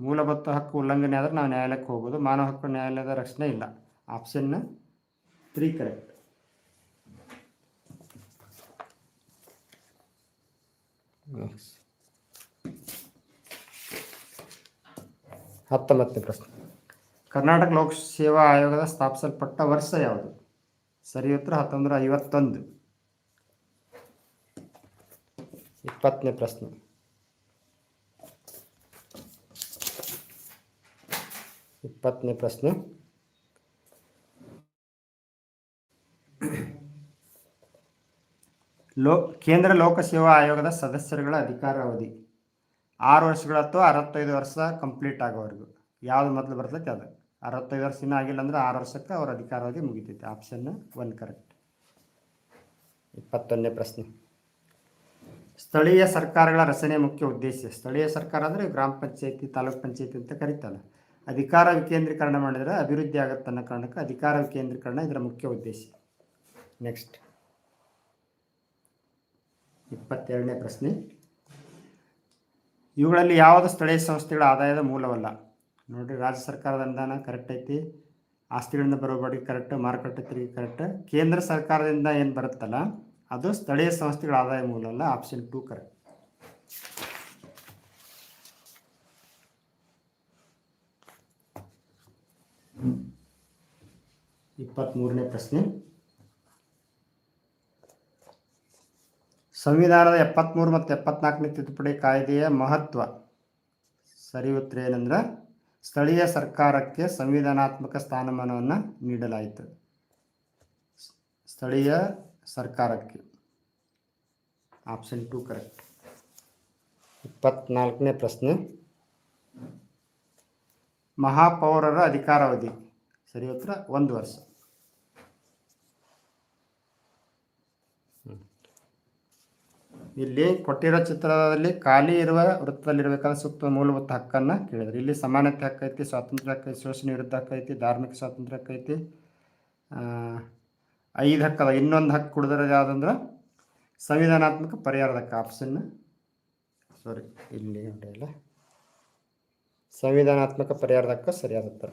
ಮೂಲಭೂತ ಹಕ್ಕು ಉಲ್ಲಂಘನೆ ಆದರೆ ನಾವು ನ್ಯಾಯಾಲಯಕ್ಕೆ ಹೋಗೋದು. ಮಾನವ ಹಕ್ಕು ನ್ಯಾಯಾಲಯದ ರಕ್ಷಣೆ ಇಲ್ಲ. ಆಪ್ಷನ್ ತ್ರೀ ಕರೆಕ್ಟ್ ಹತ್ತೊಂಬತ್ತನೇ ಪ್ರಶ್ನೆ. ಕರ್ನಾಟಕ ಲೋಕ ಸೇವಾ ಆಯೋಗದ ಸ್ಥಾಪಿಸಲ್ಪಟ್ಟ ವರ್ಷ ಯಾವುದು? ಸರಿ ಉತ್ತರ ಹತ್ತೊಂಬತ್ತು ಐವತ್ತೊಂದು. ಇಪ್ಪತ್ತನೇ ಪ್ರಶ್ನೆ. ಇಪ್ಪತ್ತನೇ ಪ್ರಶ್ನೆ. ಲೋ, ಕೇಂದ್ರ ಲೋಕಸೇವಾ ಆಯೋಗದ ಸದಸ್ಯರುಗಳ ಅಧಿಕಾರಾವಧಿ ಆರು ವರ್ಷಗಳ ಅಥವಾ ಅರವತ್ತೈದು ವರ್ಷ ಕಂಪ್ಲೀಟ್ ಆಗೋವರೆಗೂ. ಯಾವುದು ಮೊದಲು ಬರ್ತೈತೆ ಅದು? ಅರವತ್ತೈದು ವರ್ಷ ಇನ್ನೂ ಆಗಿಲ್ಲ ಅಂದ್ರೆ ಆರು ವರ್ಷಕ್ಕೆ ಅವ್ರ ಅಧಿಕಾರಾವಧಿ ಮುಗಿತೈತೆ. ಆಪ್ಷನ್ ಒನ್ ಕರೆಕ್ಟ್ ಇಪ್ಪತ್ತೊಂದನೇ ಪ್ರಶ್ನೆ. ಸ್ಥಳೀಯ ಸರ್ಕಾರಗಳ ರಚನೆ ಮುಖ್ಯ ಉದ್ದೇಶ. ಸ್ಥಳೀಯ ಸರ್ಕಾರ ಅಂದರೆ ಗ್ರಾಮ ಪಂಚಾಯತಿ, ತಾಲೂಕ್ ಪಂಚಾಯತಿ ಅಂತ ಕರೀತಲ್ಲ ಅಧಿಕಾರ ವಿಕೇಂದ್ರೀಕರಣ ಮಾಡಿದರೆ ಅಭಿವೃದ್ಧಿ ಆಗುತ್ತೆ ಅನ್ನೋ ಕಾರಣಕ್ಕೆ ಅಧಿಕಾರ ವಿಕೇಂದ್ರೀಕರಣ ಇದರ ಮುಖ್ಯ ಉದ್ದೇಶ. ನೆಕ್ಸ್ಟ್ ಇಪ್ಪತ್ತೆರಡನೇ ಪ್ರಶ್ನೆ. ಇವುಗಳಲ್ಲಿ ಯಾವುದು ಸ್ಥಳೀಯ ಸಂಸ್ಥೆಗಳ ಆದಾಯದ ಮೂಲವಲ್ಲ? ನೋಡಿರಿ, ರಾಜ್ಯ ಸರ್ಕಾರದ ಅನುದಾನ ಕರೆಕ್ಟ್ ಐತಿ. ಆಸ್ತಿಗಳಿಂದ ಬರೋ ಬಾಡಿಗೆ ಕರೆಕ್ಟ್ ಮಾರುಕಟ್ಟೆ ತೆರಿಗೆ ಕರೆಕ್ಟ್ ಕೇಂದ್ರ ಸರ್ಕಾರದಿಂದ ಏನು ಬರುತ್ತಲ್ಲ, ಅದು ಸ್ಥಳೀಯ ಸಂಸ್ಥೆಗಳ ಆದಾಯ ಮೂಲ ಅಲ್ಲ ಆಪ್ಷನ್ ಟು ಕರೆಕ್ಟ್ ಇಪ್ಪತ್ತ್ಮೂರನೇ ಪ್ರಶ್ನೆ. ಸಂವಿಧಾನದ ಎಪ್ಪತ್ತ್ಮೂರು ಮತ್ತು ಎಪ್ಪತ್ನಾಲ್ಕನೇ ತಿದ್ದುಪಡಿ ಕಾಯ್ದೆಯ ಮಹತ್ವ ಸರಿ ಉತ್ತರ ಏನಂದ್ರೆ ಸ್ಥಳೀಯ ಸರ್ಕಾರಕ್ಕೆ ಸಂವಿಧಾನಾತ್ಮಕ ಸ್ಥಾನಮಾನವನ್ನು ನೀಡಲಾಯಿತು. ಸ್ಥಳೀಯ ಸರ್ಕಾರಕ್ಕೆ. Option two correct. ಇಪ್ಪತ್ನಾಲ್ಕನೇ ಪ್ರಶ್ನೆ. ಮಹಾಪೌರರ ಅಧಿಕಾರಾವಧಿ. ಸರಿ ಉತ್ತರ ಒಂದು ವರ್ಷ. ಇಲ್ಲಿ ಕೊಟ್ಟಿರೋ ಚಿತ್ರದಲ್ಲಿ ಖಾಲಿ ಇರುವ ವೃತ್ತದಲ್ಲಿರಬೇಕಾದ ಸೂಕ್ತ ಮೂಲಭೂತ ಹಕ್ಕನ್ನು ಕೇಳಿದ್ರು. ಇಲ್ಲಿ ಸಮಾನತೆ ಹಕ್ಕೈತಿ ಸ್ವಾತಂತ್ರ್ಯ ಹಕ್ಕೈತಿ ಶೋಷಣೆ ವಿರುದ್ಧ ಹಕ್ಕೈತಿ ಧಾರ್ಮಿಕ ಸ್ವಾತಂತ್ರ್ಯ ಹಕ್ಕೈತಿ ಐದು ಹಕ್ಕದ, ಇನ್ನೊಂದು ಹಕ್ಕು ಕುಡಿದ್ರೆ ಯಾವುದಂದ್ರೆ ಸಂವಿಧಾನಾತ್ಮಕ ಪರಿಹಾರದ ಹಕ್ಕ ಆಪ್ಷನ್ ಸಾರಿ ಇಲ್ಲಿ ಸಂವಿಧಾನಾತ್ಮಕ ಪರಿಹಾರದ ಹಕ್ಕ ಸರಿಯಾದ ಉತ್ತರ.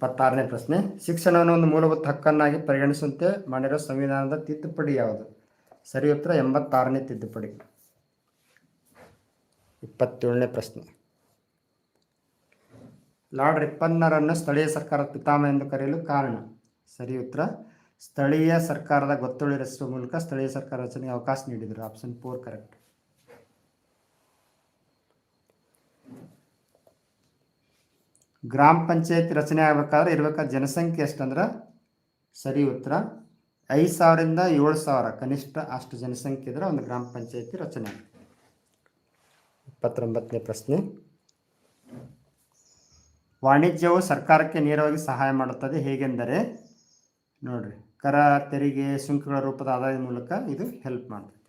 ಇಪ್ಪತ್ತಾರನೇ ಪ್ರಶ್ನೆ, ಶಿಕ್ಷಣವನ್ನು ಒಂದು ಮೂಲಭೂತ ಹಕ್ಕನ್ನಾಗಿ ಪರಿಗಣಿಸುವಂತೆ ಮಾಡಿರೋ ಸಂವಿಧಾನದ ತಿದ್ದುಪಡಿ ಯಾವುದು? ಸರಿ ಉತ್ತರ, ಎಂಬತ್ತಾರನೇ ತಿದ್ದುಪಡಿ. ಇಪ್ಪತ್ತೇಳನೇ ಪ್ರಶ್ನೆ. ಲಾರ್ಡ್ ರಿಪ್ಪನ್ನರನ್ನು ಸ್ಥಳೀಯ ಸರ್ಕಾರದ ಪಿತಾಮಹ ಎಂದು ಕರೆಯಲು ಕಾರಣ? ಸರಿ ಉತ್ತರ, ಸ್ಥಳೀಯ ಸರ್ಕಾರದ ಗೊತ್ತುಳಿ ರಚಿಸುವ ಮೂಲಕ ಸ್ಥಳೀಯ ಸರ್ಕಾರ ರಚನೆಗೆ ಅವಕಾಶ ನೀಡಿದರು. ಆಪ್ಷನ್ ಫೋರ್ ಕರೆಕ್ಟ್ ಗ್ರಾಮ ಪಂಚಾಯತ್ ರಚನೆ ಆಗ್ಬೇಕಾದ್ರೆ ಇರ್ಬೇಕಾದ ಜನಸಂಖ್ಯೆ ಎಷ್ಟಂದ್ರೆ? ಸರಿ ಉತ್ತರ. ಐದು ಸಾವಿರದಿಂದ ಏಳು ಸಾವಿರ ಕನಿಷ್ಠ ಅಷ್ಟು ಜನಸಂಖ್ಯೆ ಇದ್ರೆ ಒಂದು ಗ್ರಾಮ ಪಂಚಾಯತಿ ರಚನೆ ಇಪ್ಪತ್ತೊಂಬತ್ತನೇ ಪ್ರಶ್ನೆ. ವಾಣಿಜ್ಯವು ಸರ್ಕಾರಕ್ಕೆ ನೇರವಾಗಿ ಸಹಾಯ ಮಾಡುತ್ತದೆ ಹೇಗೆಂದರೆ? ನೋಡ್ರಿ. ಕರ ತೆರಿಗೆ, ಸುಂಕಗಳ ರೂಪದ ಆದಾಯದ ಮೂಲಕ ಇದು ಹೆಲ್ಪ್ ಮಾಡ್ತದೆ.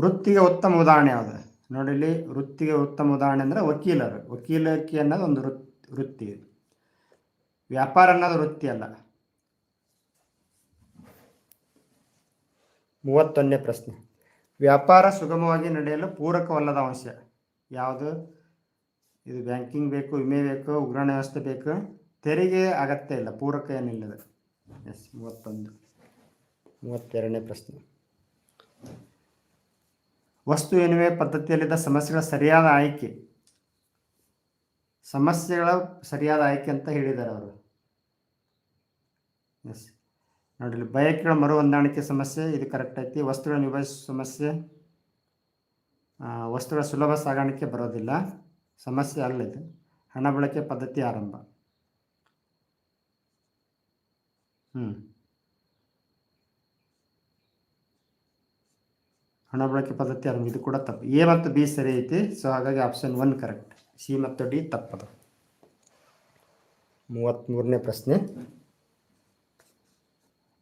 ವೃತ್ತಿಗೆ ಉತ್ತಮ ಉದಾಹರಣೆ ಯಾವುದು? ನೋಡಿ ಇಲ್ಲಿ ವೃತ್ತಿಗೆ ಉತ್ತಮ ಉದಾಹರಣೆ ಅಂದರೆ ವಕೀಲರು. ವಕೀಲಕಿ ಅನ್ನೋದು ಒಂದು ವೃತ್, ವೃತ್ತಿ. ವ್ಯಾಪಾರ ಅನ್ನೋದು ವೃತ್ತಿ ಅಲ್ಲ. ಮೂವತ್ತೊಂದನೇ ಪ್ರಶ್ನೆ. ವ್ಯಾಪಾರ ಸುಗಮವಾಗಿ ನಡೆಯಲು ಪೂರಕವಲ್ಲದ ಅಂಶ ಯಾವುದು? ಇದು ಬ್ಯಾಂಕಿಂಗ್ ಬೇಕು, ವಿಮೆ ಬೇಕು ಉಗ್ರಾಣ ವ್ಯವಸ್ಥೆ ಬೇಕು. ತೆರಿಗೆ ಅಗತ್ಯ ಇಲ್ಲ, ಪೂರಕ ಏನಿಲ್ಲ ಎಸ್ ಮೂವತ್ತೊಂದು. ಮೂವತ್ತೆರಡನೇ ಪ್ರಶ್ನೆ. ವಸ್ತು ವಿನಿಮಯ ಪದ್ಧತಿಯಲ್ಲಿದ್ದ ಸಮಸ್ಯೆಗಳ ಸರಿಯಾದ ಆಯ್ಕೆ. ಸಮಸ್ಯೆಗಳ ಸರಿಯಾದ ಆಯ್ಕೆ ಅಂತ ಹೇಳಿದ್ದಾರೆ ಅವರು. ಎಸ್ ನೋಡಿರಿ ಬಯಕೆಗಳ ಮರು ಹೊಂದಾಣಿಕೆ ಸಮಸ್ಯೆ, ಇದು ಕರೆಕ್ಟ್ ಐತಿ. ವಸ್ತುಗಳ ನಿಭಾಯಿಸುವ ಸಮಸ್ಯೆ ವಸ್ತುಗಳ ಸುಲಭ ಸಾಗಾಣಿಕೆ ಬರೋದಿಲ್ಲ. ಸಮಸ್ಯೆ ಇದು. ಹಣ ಬಳಕೆ ಪದ್ಧತಿ ಆರಂಭ. ಹ್ಞೂ ಹಣ ಬಳಕೆ ಪದ್ಧತಿ ಅದು ಇದು ಕೂಡ ತಪ್ಪು. ಎ ಮತ್ತು ಬಿ ಸರಿ ಐತಿ, ಸೊ ಹಾಗಾಗಿ ಆಪ್ಷನ್ ಒನ್ ಕರೆಕ್ಟ್ ಸಿ ಮತ್ತು ಡಿ ತಪ್ಪದು. ಮೂವತ್ತ್ಮೂರನೇ ಪ್ರಶ್ನೆ.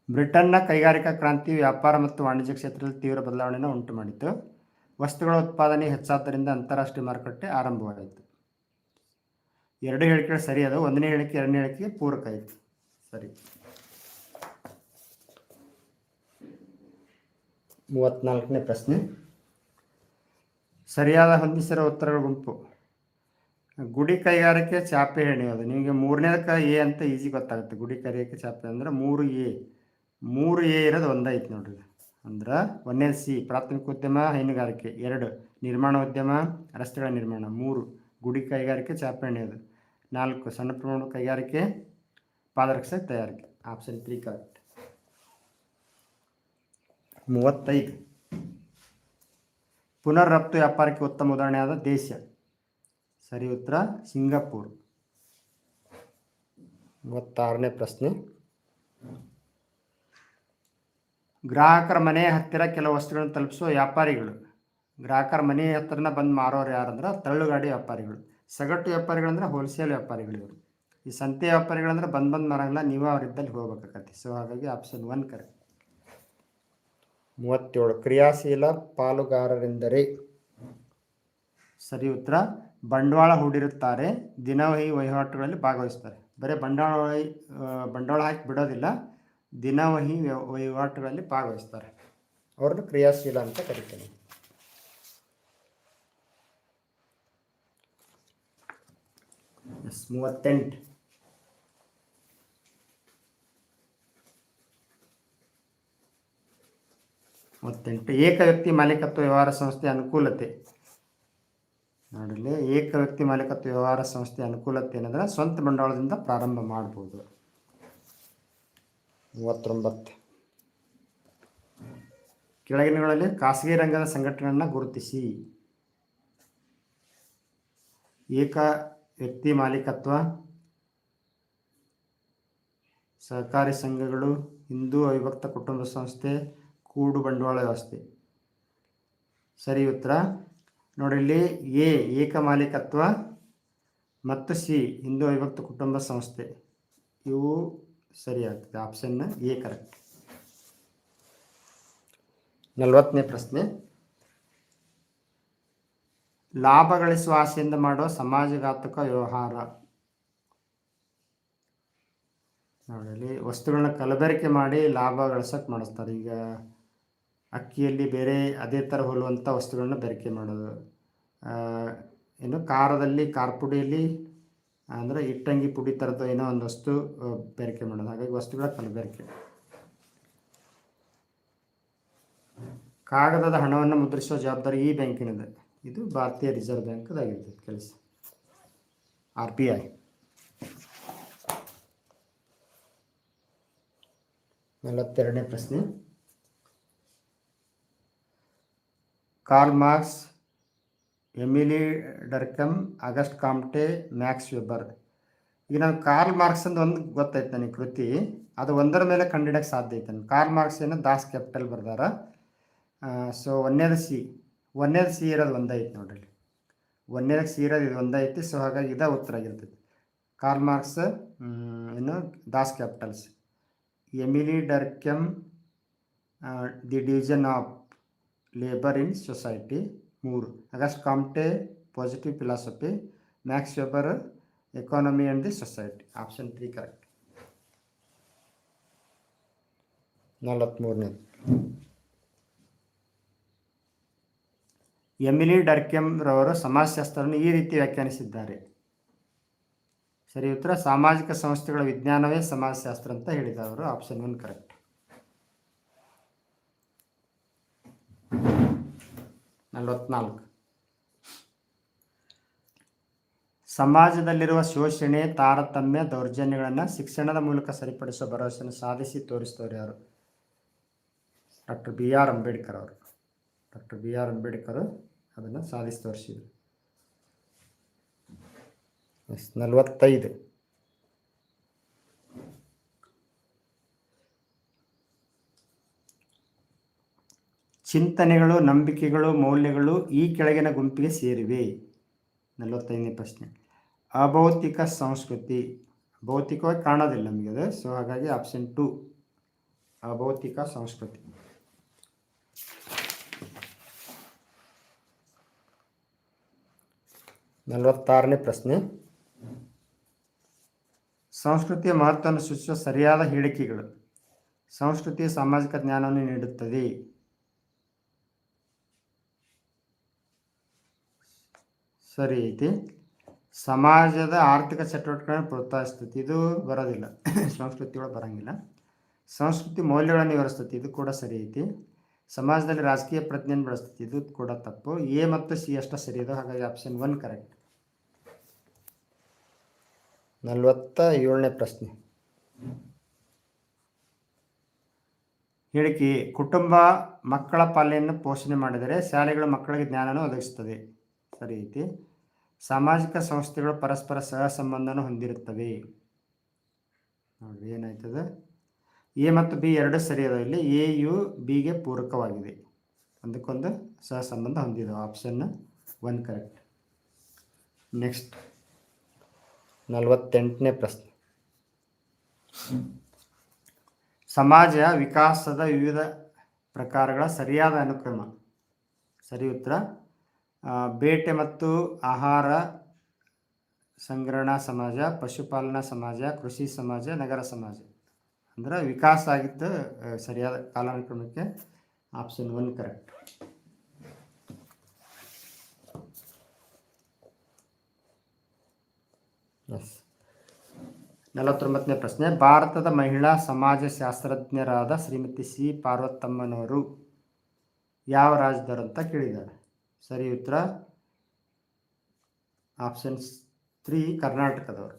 ಬ್ರಿಟನ್ನ ಕೈಗಾರಿಕಾ ಕ್ರಾಂತಿ, ವ್ಯಾಪಾರ ಮತ್ತು ವಾಣಿಜ್ಯ ಕ್ಷೇತ್ರದಲ್ಲಿ ತೀವ್ರ ಬದಲಾವಣೆಯನ್ನು ಉಂಟು ಮಾಡಿತು ವಸ್ತುಗಳ ಉತ್ಪಾದನೆ ಹೆಚ್ಚಾದ್ದರಿಂದ ಅಂತಾರಾಷ್ಟ್ರೀಯ ಮಾರುಕಟ್ಟೆ ಆರಂಭವಾಯಿತು. ಎರಡು ಹೇಳಿಕೆಗಳು ಸರಿ ಅದು ಒಂದನೇ ಹೇಳಿಕೆ, ಎರಡನೇ ಹೇಳಿಕೆಗೆ ಪೂರಕ ಆಯಿತು. ಸರಿ. ಮೂವತ್ತ್ನಾಲ್ಕನೇ ಪ್ರಶ್ನೆ. ಸರಿಯಾದ ಹೊಂದಿಸಿರೋ ಉತ್ತರಗಳ ಗುಂಪು. ಗುಡಿ ಕೈಗಾರಿಕೆ ಚಾಪೆ ಹೆಣೆಯೋದು ನಿಮಗೆ ಮೂರನೇದಕ್ಕೆ ಎ ಅಂತ ಈಸಿ ಗೊತ್ತಾಗುತ್ತೆ. ಗುಡಿ ಕೈಗಾರಿಕೆ ಚಾಪೆ ಅಂದರೆ ಮೂರು ಎ. ಮೂರು ಎ ಇರೋದು ಒಂದೈತೆ ನೋಡ್ರಿ. ಅಂದ್ರೆ ಒಂದನೇ ಸಿ, ಪ್ರಾಥಮಿಕ ಉದ್ಯಮ, ಹೈನುಗಾರಿಕೆ. ಎರಡು, ನಿರ್ಮಾಣ ಉದ್ಯಮ, ರಸ್ತೆಗಳ ನಿರ್ಮಾಣ. ಮೂರು, ಗುಡಿ ಕೈಗಾರಿಕೆ ಚಾಪೆ ಹೆಣೆಯೋದು ನಾಲ್ಕು, ಸಣ್ಣ ಪ್ರಮಾಣದ ಕೈಗಾರಿಕೆ, ಪಾದರಕ್ಷೆ ತಯಾರಿಕೆ. ಆಪ್ಷನ್ ತ್ರೀ ಕರೆಕ್ಟ್ ಮೂವತ್ತೈದು. ಪುನರ್ ರಫ್ತು ವ್ಯಾಪಾರಕ್ಕೆ ಉತ್ತಮ ಉದಾಹರಣೆಯಾದ ದೇಶ ಸರಿ ಉತ್ತರ, ಸಿಂಗಾಪುರ್. ಮೂವತ್ತಾರನೇ ಪ್ರಶ್ನೆ. ಗ್ರಾಹಕರ ಮನೆ ಹತ್ತಿರ ಕೆಲವು ವಸ್ತುಗಳನ್ನು ತಲುಪಿಸುವ ವ್ಯಾಪಾರಿಗಳು. ಗ್ರಾಹಕರ ಮನೆ ಹತ್ತಿರನ ಬಂದು ಮಾರೋರು ಯಾರಂದ್ರೆ ತಳ್ಳುಗಾಡಿ ವ್ಯಾಪಾರಿಗಳು. ಸಗಟು ವ್ಯಾಪಾರಿಗಳಂದ್ರೆ ಹೋಲ್ಸೇಲ್ ವ್ಯಾಪಾರಿಗಳು ಇವರು. ಈ ಸಂತೆ ವ್ಯಾಪಾರಿಗಳಂದ್ರೆ ಬಂದು ಬಂದು ಮಾರಂಗಿಲ್ಲ ನೀವು ಅವರಿದ್ದಲ್ಲಿ ಹೋಗ್ಬೇಕಾಗತ್ತೆ. ಸೊ ಹಾಗಾಗಿ ಆಪ್ಷನ್ ಒನ್ ಕರೆಕ್ಟ್ ಮೂವತ್ತೇಳು. ಕ್ರಿಯಾಶೀಲ ಪಾಲುಗಾರರೆಂದರೆ? ಸರಿ ಉತ್ತರ. ಬಂಡವಾಳ ಹೂಡಿರುತ್ತಾರೆ. ದಿನವಹಿ ವಹಿವಾಟುಗಳಲ್ಲಿ ಭಾಗವಹಿಸ್ತಾರೆ ಬರೀ ಬಂಡವಾಳ ಬಂಡವಾಳ ಹಾಕಿ ಬಿಡೋದಿಲ್ಲ. ದಿನವಹಿ ವಹಿವಾಟುಗಳಲ್ಲಿ ಭಾಗವಹಿಸ್ತಾರೆ ಅವ್ರನ್ನ ಕ್ರಿಯಾಶೀಲ ಅಂತ ಕರಿತೇನೆ. ಎಸ್, ಮೂವತ್ತೆಂಟು. ಮೂವತ್ತೆಂಟು ಏಕ ವ್ಯಕ್ತಿ ಮಾಲೀಕತ್ವ ವ್ಯವಹಾರ ಸಂಸ್ಥೆ ಅನುಕೂಲತೆ. ನೋಡಲಿ ಏಕ ವ್ಯಕ್ತಿ ಮಾಲೀಕತ್ವ ವ್ಯವಹಾರ ಸಂಸ್ಥೆ ಅನುಕೂಲತೆ ಏನಂದ್ರೆ ಸ್ವಂತ ಬಂಡವಾಳದಿಂದ ಪ್ರಾರಂಭ ಮಾಡ್ಬೋದು. ಮೂವತ್ತೊಂಬತ್ತು. ಕೆಳಗಿನಗಳಲ್ಲಿ ಖಾಸಗಿ ರಂಗದ ಸಂಘಟನೆಗಳನ್ನು ಗುರುತಿಸಿ. ಏಕ ವ್ಯಕ್ತಿ ಮಾಲೀಕತ್ವ. ಸಹಕಾರಿ ಸಂಘಗಳು, ಹಿಂದೂ ಅವಿಭಕ್ತ ಕುಟುಂಬ ಸಂಸ್ಥೆ ಕೂಡು ಬಂಡವಾಳ ವ್ಯವಸ್ಥೆ. ಸರಿ ಉತ್ತರ. ನೋಡಿಲ್ಲಿ ಎ ಏಕ ಮಾಲೀಕತ್ವ ಮತ್ತು ಸಿ, ಹಿಂದೂ ಅವಿಭಕ್ತ ಕುಟುಂಬ ಸಂಸ್ಥೆ. ಇವು ಸರಿಯಾಗ್ತದೆ ಆಪ್ಷನ್ ಎ ಕರೆಕ್ಟ್ ನಲವತ್ತನೇ ಪ್ರಶ್ನೆ. ಲಾಭ ಗಳಿಸುವ ಆಸೆಯಿಂದ ಮಾಡುವ ಸಮಾಜಘಾತಕ ವ್ಯವಹಾರ. ನೋಡಲಿ ವಸ್ತುಗಳನ್ನ ಕಲಬೆರಕೆ ಮಾಡಿ ಲಾಭ ಗಳಿಸೋಕೆ ಮಾಡಿಸ್ತಾರೆ. ಈಗ ಅಕ್ಕಿಯಲ್ಲಿ ಬೇರೆ ಅದೇ ಥರ ಹೋಲುವಂಥ ವಸ್ತುಗಳನ್ನ ಬೆರಕೆ ಮಾಡೋದು. ಏನು ಖಾರದಲ್ಲಿ ಖಾರ ಪುಡಿಯಲ್ಲಿ ಅಂದರೆ ಇಟ್ಟಂಗಿ ಪುಡಿ ಥರದ್ದು ಏನೋ ಒಂದು ವಸ್ತು ಬೆರಕೆ ಮಾಡೋದು. ಹಾಗಾಗಿ ವಸ್ತುಗಳ ಕಲಬೆರಕೆ ಕಾಗದದ ಹಣವನ್ನು ಮುದ್ರಿಸುವ ಜವಾಬ್ದಾರಿ ಈ ಬ್ಯಾಂಕಿನದು. ಇದು ಭಾರತೀಯ ರಿಸರ್ವ್ ಬ್ಯಾಂಕ್ದಾಗಿರ್ತದೆ ಕೆಲಸ. R P I. ನಲವತ್ತೆರಡನೇ ಪ್ರಶ್ನೆ. Karl Marx, Emile Durkheim, Auguste Comte, Max Weber ಈಗ ನಾನು ಕಾರ್ಲ್ ಮಾರ್ಕ್ಸ್ ಅಂತ ಒಂದು ಗೊತ್ತಾಯ್ತು ನನಗೆ ಕೃತಿ. ಅದು ಒಂದರ ಮೇಲೆ ಕಂಡಿಡಕ್ಕೆ ಸಾಧ್ಯ ಐತೆ ನಾನು ಕಾರ್ಲ್ ಮಾರ್ಕ್ಸ್ ಏನು ದಾಸ್ ಕ್ಯಾಪಿಟಲ್ ಬರ್ದಾರ. ಸೊ ಒಂದೇದು ಸಿ ಒಂದೇದು ಸಿ ಇರೋದು ಒಂದೈತೆ ನೋಡ್ರಿ. ಒಂದೇದ ಸಿ ಇರೋದು ಇದು ಒಂದೈತಿ, ಸೊ ಹಾಗಾಗಿ ಇದೇ ಉತ್ತರ ಆಗಿರ್ತೈತಿ. ಕಾರ್ಲ್ ಮಾರ್ಕ್ಸ್ ಏನು Das capitals. Emile Durkheim the division of labour in society ಮೂರು Auguste Comte positive philosophy Max Weber economy and the society option three correct ನಲವತ್ತ್ಮೂರನೇದು Emile ಡರ್ಕೆಂರವರು ಸಮಾಜಶಾಸ್ತ್ರವನ್ನು ಈ ರೀತಿ ವ್ಯಾಖ್ಯಾನಿಸಿದ್ದಾರೆ. ಸರಿ, ಉತ್ತರ, ಸಾಮಾಜಿಕ ಸಂಸ್ಥೆಗಳ ವಿಜ್ಞಾನವೇ ಸಮಾಜಶಾಸ್ತ್ರ ಅಂತ ಹೇಳಿದ್ದಾರೆ ಅವರು. ಆಪ್ಷನ್ ಒನ್ ಕರೆಕ್ಟ್ ನಲವತ್ನಾಲ್ಕು. ಸಮಾಜದಲ್ಲಿರುವ ಶೋಷಣೆ, ತಾರತಮ್ಯ, ದೌರ್ಜನ್ಯಗಳನ್ನು ಶಿಕ್ಷಣದ ಮೂಲಕ ಸರಿಪಡಿಸುವ ಭರವಸೆಯನ್ನು ಸಾಧಿಸಿ ತೋರಿಸಿದವರು ಯಾರು? ಡಾಕ್ಟರ್ ಬಿ ಆರ್ ಅಂಬೇಡ್ಕರ್ ಅವರು. ಡಾಕ್ಟರ್ ಬಿ ಆರ್ ಅಂಬೇಡ್ಕರ್ ಅದನ್ನು ಸಾಧಿಸಿ ತೋರಿಸಿದರು. ನಲವತ್ತೈದು. ಚಿಂತನೆಗಳು, ನಂಬಿಕೆಗಳು, ಮೌಲ್ಯಗಳು ಈ ಕೆಳಗಿನ ಗುಂಪಿಗೆ ಸೇರಿವೆ. ನಲವತ್ತೈದನೇ ಪ್ರಶ್ನೆ. ಅಭೌತಿಕ ಸಂಸ್ಕೃತಿ. ಭೌತಿಕವಾಗಿ ಕಾಣೋದಿಲ್ಲ ನಮಗೆ ಅದು. ಸೊ ಹಾಗಾಗಿ ಆಪ್ಷನ್ ಟು ಅಭೌತಿಕ ಸಂಸ್ಕೃತಿ. ನಲವತ್ತಾರನೇ ಪ್ರಶ್ನೆ. ಸಂಸ್ಕೃತಿಯ ಮಹತ್ವವನ್ನು ಸೂಚಿಸುವ ಸರಿಯಾದ ಹೇಳಿಕೆಗಳು. ಸಂಸ್ಕೃತಿ ಸಾಮಾಜಿಕ ಜ್ಞಾನವನ್ನು ನೀಡುತ್ತದೆ. ಸರಿ ಐತಿ. ಸಮಾಜದ ಆರ್ಥಿಕ ಚಟುವಟಿಕೆಗಳನ್ನು ಪ್ರೋತ್ಸಾಹಿಸ್ತೈತಿ. ಇದು ಬರೋದಿಲ್ಲ. ಸಂಸ್ಕೃತಿ ಒಳಗೆ ಬರಂಗಿಲ್ಲ. ಸಂಸ್ಕೃತಿ ಮೌಲ್ಯಗಳನ್ನು ವಿವರಿಸ್ತೈತಿ. ಇದು ಕೂಡ ಸರಿ ಐತಿ. ಸಮಾಜದಲ್ಲಿ ರಾಜಕೀಯ ಪ್ರಜ್ಞೆಯನ್ನು ಬೆಳೆಸ್ತೈತಿ. ಇದು ಕೂಡ ತಪ್ಪು. ಎ ಮತ್ತು ಸಿ ಅಷ್ಟ ಸರಿ ಇದೆ ಹಾಗಾಗಿ ಆಪ್ಷನ್ ಒನ್ ಕರೆಕ್ಟ್ ನಲವತ್ತ ಏಳನೇ ಪ್ರಶ್ನೆ. ಹೇಳಿಕೆ, ಕುಟುಂಬ ಮಕ್ಕಳ ಪಾಲನೆಯನ್ನು ಪೋಷಣೆ ಮಾಡಿದರೆ ಶಾಲೆಗಳು ಮಕ್ಕಳಿಗೆ ಜ್ಞಾನವನ್ನು ಒದಗಿಸುತ್ತದೆ. ಸರಿ ಐತಿ ಸಾಮಾಜಿಕ ಸಂಸ್ಥೆಗಳು ಪರಸ್ಪರ ಸಹ ಸಂಬಂಧವನ್ನು ಹೊಂದಿರುತ್ತವೆ. ನೋಡಿ ಏನಾಯ್ತದ? ಎ ಮತ್ತು ಬಿ ಎರಡು ಸರಿ ಅದಾವ ಇಲ್ಲಿ. ಎ, ಯು ಬಿಗೆ ಪೂರಕವಾಗಿದೆ. ಒಂದಕ್ಕೊಂದು ಸಹ ಸಂಬಂಧ ಹೊಂದಿದೆ. ಆಪ್ಷನ್ ಒನ್ ಕರೆಕ್ಟ್ ನೆಕ್ಸ್ಟ್ ನಲವತ್ತೆಂಟನೇ ಪ್ರಶ್ನೆ. ಸಮಾಜ ವಿಕಾಸದ ವಿವಿಧ ಪ್ರಕಾರಗಳ ಸರಿಯಾದ ಅನುಕ್ರಮ. ಸರಿ ಉತ್ತರ? ಬೇಟೆ ಮತ್ತು ಆಹಾರ ಸಂಗ್ರಹಣಾ ಸಮಾಜ, ಪಶುಪಾಲನಾ ಸಮಾಜ, ಕೃಷಿ ಸಮಾಜ, ನಗರ ಸಮಾಜ. ಅಂದ್ರೆ ವಿಕಾಸ ಆಗಿತ್ತು ಸರಿಯಾದ ಕಾಲಾನುಕ್ರಮಕ್ಕೆ ಆಪ್ಷನ್ ಒನ್ ಕರೆಕ್ಟ್ ಎಸ್ ನಲವತ್ತೊಂಬತ್ತನೇ ಪ್ರಶ್ನೆ. ಭಾರತದ ಮಹಿಳಾ ಸಮಾಜಶಾಸ್ತ್ರಜ್ಞರಾದ ಶ್ರೀಮತಿ ಸಿ. ಪಾರ್ವತಮ್ಮನವರು ಯಾವ ರಾಜ್ಯದವರು ಅಂತ ಕೇಳಿದ್ದಾರೆ. ಸರಿ ಉತ್ತರ. ಆಪ್ಷನ್ಸ್ ತ್ರೀ ಕರ್ನಾಟಕದವರು.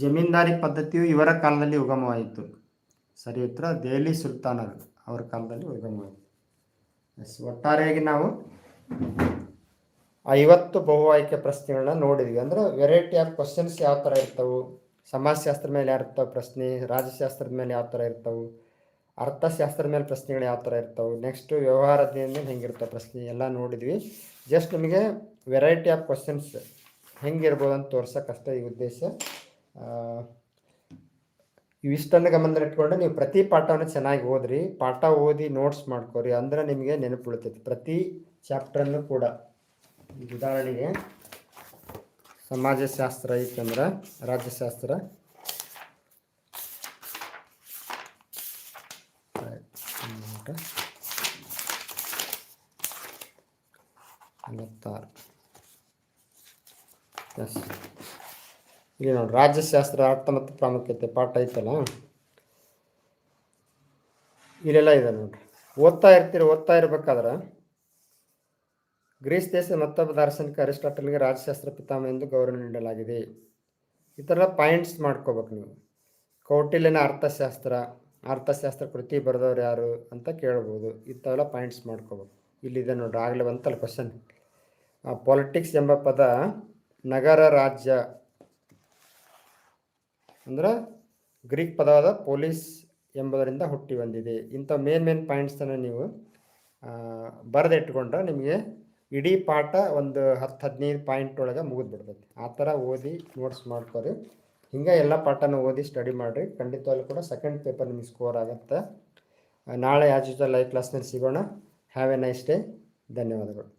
ಜಮೀನ್ದಾರಿ ಪದ್ಧತಿಯು ಇವರ ಕಾಲದಲ್ಲಿ ಉಗಮವಾಯಿತು. ಸರಿ ಉತ್ತರ, ದೆಹಲಿ ಸುಲ್ತಾನರು ಅವರ ಕಾಲದಲ್ಲಿ ಉಗಮವಾಯಿತು. ಎಸ್ ಒಟ್ಟಾರೆಯಾಗಿ ನಾವು ಐವತ್ತು ಬಹು ಆಯ್ಕೆ ಪ್ರಶ್ನೆಗಳನ್ನ ನೋಡಿದ್ವಿ. ಅಂದ್ರೆ ವೆರೈಟಿ ಆಫ್ ಕ್ವಶನ್ಸ್ ಯಾವ ಥರ ಇರ್ತವು? ಸಮಾಜಶಾಸ್ತ್ರದ ಮೇಲೆ ಯಾವ ಇರ್ತವೆ ಪ್ರಶ್ನೆ? ರಾಜಶಾಸ್ತ್ರದ ಮೇಲೆ ಯಾವ ಥರ ಇರ್ತವು? ಅರ್ಥಶಾಸ್ತ್ರದ ಮೇಲೆ ಪ್ರಶ್ನೆಗಳು ಯಾವ ಥರ ಇರ್ತವೆ? ನೆಕ್ಸ್ಟ್ ವ್ಯವಹಾರದ ಮೇಲೆ ಹೆಂಗಿರ್ತವೆ ಪ್ರಶ್ನೆ, ಎಲ್ಲ ನೋಡಿದ್ವಿ. ಜಸ್ಟ್ ನಿಮಗೆ ವೆರೈಟಿ ಆಫ್ ಕ್ವಶನ್ಸ್ ಹೆಂಗಿರ್ಬೋದು ಅಂತ ತೋರ್ಸೋಕ್ಕಷ್ಟೇ ಈ ಉದ್ದೇಶ. ಇವಿಷ್ಟನ್ನು ಗಮನದಲ್ಲಿಟ್ಕೊಂಡು ನೀವು ಪ್ರತಿ ಪಾಠವನ್ನು ಚೆನ್ನಾಗಿ ಓದ್ರಿ. ಪಾಠ ಓದಿ ನೋಟ್ಸ್ ಮಾಡ್ಕೊರಿ. ಅಂದ್ರೆ ನಿಮಗೆ ನೆನಪು ಉಳಿತೈತಿ ಪ್ರತಿ ಚಾಪ್ಟ್ರನ್ನು ಕೂಡ. ಉದಾಹರಣೆಗೆ ಸಮಾಜಶಾಸ್ತ್ರ ಐತಂದ್ರೆ ರಾಜ್ಯಶಾಸ್ತ್ರ. ಎಸ್ ಇಲ್ಲಿ ನೋಡಿ, ರಾಜ್ಯಶಾಸ್ತ್ರ, ಅರ್ಥ ಮತ್ತು ಪ್ರಾಮುಖ್ಯತೆ ಪಾಠ ಐತಲ್ಲ? ಇಲ್ಲೆಲ್ಲ ಇದೆ ನೋಡ್ರಿ ಓದ್ತಾ ಇರ್ತೀರಿ, ಓದ್ತಾ ಇರ್ಬೇಕಾದ್ರೆ ಗ್ರೀಸ್ ದೇಶದ ಮತ್ತೊಬ್ಬ ದಾರ್ಶನಿಕ ಅರಿಸ್ಟಾಟಲ್ಗೆ ರಾಜಶಾಸ್ತ್ರ ಪಿತಾಮಹ ಎಂದು ಗೌರವ ನೀಡಲಾಗಿದೆ. ಈ ಥರ ಪಾಯಿಂಟ್ಸ್ ಮಾಡ್ಕೋಬೇಕು ನೀವು. ಕೌಟಿಲ್ಯನ ಅರ್ಥಶಾಸ್ತ್ರ ಅರ್ಥಶಾಸ್ತ್ರ ಕೃತಿ ಬರೆದವ್ರು ಯಾರು ಅಂತ ಕೇಳ್ಬೋದು. ಇಂಥವೆಲ್ಲ ಪಾಯಿಂಟ್ಸ್ ಮಾಡ್ಕೋಬೇಕು. ಇಲ್ಲಿದೆ ನೋಡ್ರಿ ಆಗಲೇ ಬಂತಲ್ಲ ಕ್ವಶನ್ ಪಾಲಿಟಿಕ್ಸ್ ಎಂಬ ಪದ ನಗರ ರಾಜ್ಯ ಅಂದ್ರೆ ಗ್ರೀಕ್ ಪದವಾದ ಪೊಲೀಸ್ ಎಂಬುದರಿಂದ ಹುಟ್ಟಿ ಬಂದಿದೆ. ಇಂಥ ಮೇನ್ ಮೇನ್ ಪಾಯಿಂಟ್ಸನ್ನು ನೀವು ಬರೆದಿಟ್ಕೊಂಡ್ರೆ ನಿಮಗೆ ಇಡೀ ಪಾಠ ಒಂದು ಹತ್ತು ಹದಿನೈದು ಪಾಯಿಂಟ್ ಒಳಗೆ ಮುಗಿದ್ಬಿಡ್ತೈತಿ. ಆ ಥರ ಓದಿ ನೋಟ್ಸ್ ಮಾಡ್ಕೊರಿ. ಹಿಂಗೆ ಎಲ್ಲ ಪಾಠನ ಓದಿ ಸ್ಟಡಿ ಮಾಡಿರಿ. ಖಂಡಿತವಾಗ್ಲೂ ಕೂಡ ಸೆಕೆಂಡ್ ಪೇಪರ್ ನಿಮಗೆ ಸ್ಕೋರ್ ಆಗುತ್ತೆ. ನಾಳೆ ಆಚೆ ಲೈವ್ ಕ್ಲಾಸ್ನಲ್ಲಿ ಸಿಗೋಣ. ಹ್ಯಾವ್ ಎ ನೈಸ್ ಡೇ ಧನ್ಯವಾದಗಳು.